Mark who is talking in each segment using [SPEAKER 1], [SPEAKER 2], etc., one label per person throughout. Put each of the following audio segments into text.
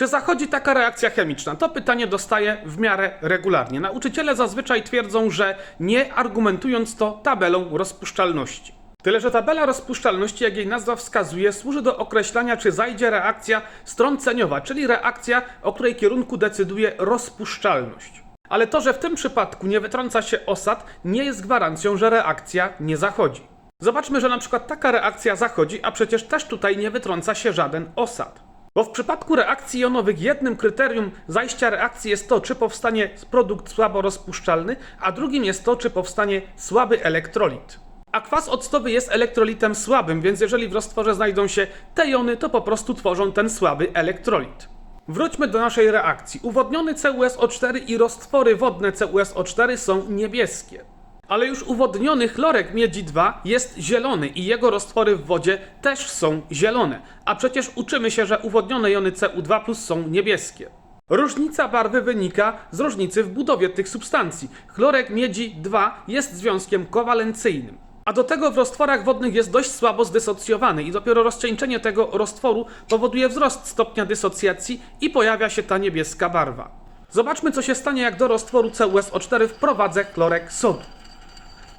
[SPEAKER 1] Czy zachodzi taka reakcja chemiczna? To pytanie dostaję w miarę regularnie. Nauczyciele zazwyczaj twierdzą, że nie, argumentując to tabelą rozpuszczalności. Tyle, że tabela rozpuszczalności, jak jej nazwa wskazuje, służy do określania, czy zajdzie reakcja strąceniowa, czyli reakcja, o której kierunku decyduje rozpuszczalność. Ale to, że w tym przypadku nie wytrąca się osad, nie jest gwarancją, że reakcja nie zachodzi. Zobaczmy, że na przykład taka reakcja zachodzi, a przecież też tutaj nie wytrąca się żaden osad. Bo w przypadku reakcji jonowych jednym kryterium zajścia reakcji jest to, czy powstanie produkt słabo rozpuszczalny, a drugim jest to, czy powstanie słaby elektrolit. A kwas octowy jest elektrolitem słabym, więc jeżeli w roztworze znajdą się te jony, to po prostu tworzą ten słaby elektrolit. Wróćmy do naszej reakcji. Uwodniony CuSO4 i roztwory wodne CuSO4 są niebieskie. Ale już uwodniony chlorek miedzi 2 jest zielony i jego roztwory w wodzie też są zielone. A przecież uczymy się, że uwodnione jony Cu2 są niebieskie. Różnica barwy wynika z różnicy w budowie tych substancji. Chlorek miedzi 2 jest związkiem kowalencyjnym. A do tego w roztworach wodnych jest dość słabo zdysocjowany i dopiero rozcieńczenie tego roztworu powoduje wzrost stopnia dysocjacji i pojawia się ta niebieska barwa. Zobaczmy co się stanie jak do roztworu CuSO4 wprowadzę chlorek sodu.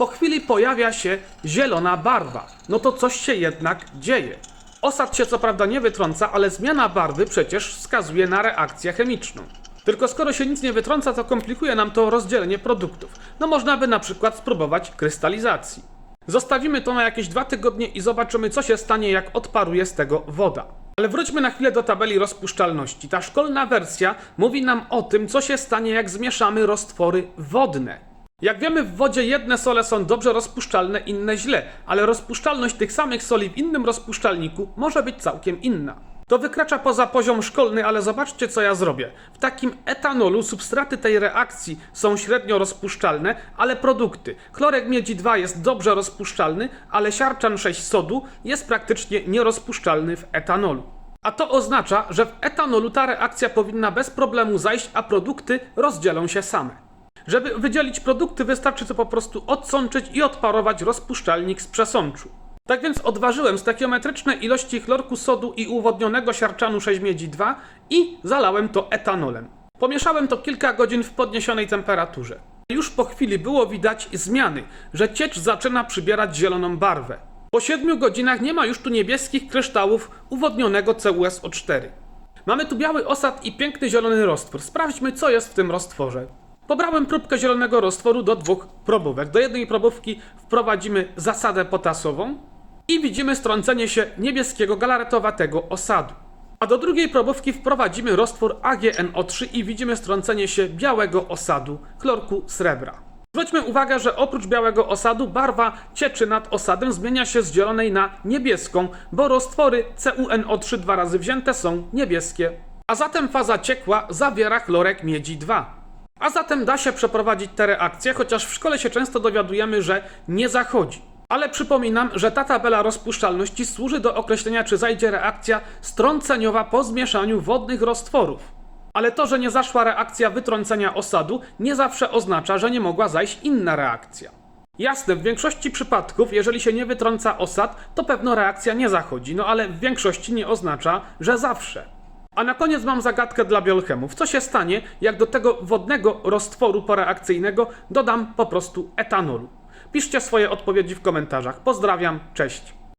[SPEAKER 1] Po chwili pojawia się zielona barwa. No to coś się jednak dzieje. Osad się co prawda nie wytrąca, ale zmiana barwy przecież wskazuje na reakcję chemiczną. Tylko skoro się nic nie wytrąca, to komplikuje nam to rozdzielenie produktów. No można by na przykład spróbować krystalizacji. Zostawimy to na jakieś dwa tygodnie i zobaczymy, co się stanie, jak odparuje z tego woda. Ale wróćmy na chwilę do tabeli rozpuszczalności. Ta szkolna wersja mówi nam o tym, co się stanie, jak zmieszamy roztwory wodne. Jak wiemy, w wodzie jedne sole są dobrze rozpuszczalne, inne źle, ale rozpuszczalność tych samych soli w innym rozpuszczalniku może być całkiem inna. To wykracza poza poziom szkolny, ale zobaczcie, co ja zrobię. W takim etanolu substraty tej reakcji są średnio rozpuszczalne, ale produkty. Chlorek miedzi 2 jest dobrze rozpuszczalny, ale siarczan 6 sodu jest praktycznie nierozpuszczalny w etanolu. A to oznacza, że w etanolu ta reakcja powinna bez problemu zajść, a produkty rozdzielą się same. Żeby wydzielić produkty, wystarczy to po prostu odsączyć i odparować rozpuszczalnik z przesączu. Tak więc odważyłem stakiometryczne ilości chlorku sodu i uwodnionego siarczanu 6 miedzi 2 i zalałem to etanolem. Pomieszałem to kilka godzin w podniesionej temperaturze. Już po chwili było widać zmiany, że ciecz zaczyna przybierać zieloną barwę. Po 7 godzinach nie ma już tu niebieskich kryształów uwodnionego CuSO4. Mamy tu biały osad i piękny zielony roztwór. Sprawdźmy, co jest w tym roztworze. Pobrałem próbkę zielonego roztworu do dwóch probówek. Do jednej probówki wprowadzimy zasadę potasową i widzimy strącenie się niebieskiego galaretowatego osadu. A do drugiej probówki wprowadzimy roztwór AgNO3 i widzimy strącenie się białego osadu chlorku srebra. Zwróćmy uwagę, że oprócz białego osadu barwa cieczy nad osadem zmienia się z zielonej na niebieską, bo roztwory CuNO3 dwa razy wzięte są niebieskie. A zatem faza ciekła zawiera chlorek miedzi 2. A zatem da się przeprowadzić te reakcje, chociaż w szkole się często dowiadujemy, że nie zachodzi. Ale przypominam, że ta tabela rozpuszczalności służy do określenia, czy zajdzie reakcja strąceniowa po zmieszaniu wodnych roztworów. Ale to, że nie zaszła reakcja wytrącenia osadu, nie zawsze oznacza, że nie mogła zajść inna reakcja. Jasne, w większości przypadków, jeżeli się nie wytrąca osad, to pewno reakcja nie zachodzi, no ale w większości nie oznacza, że zawsze. A na koniec mam zagadkę dla biolchemów. Co się stanie, jak do tego wodnego roztworu poreakcyjnego dodam po prostu etanolu? Piszcie swoje odpowiedzi w komentarzach. Pozdrawiam, cześć.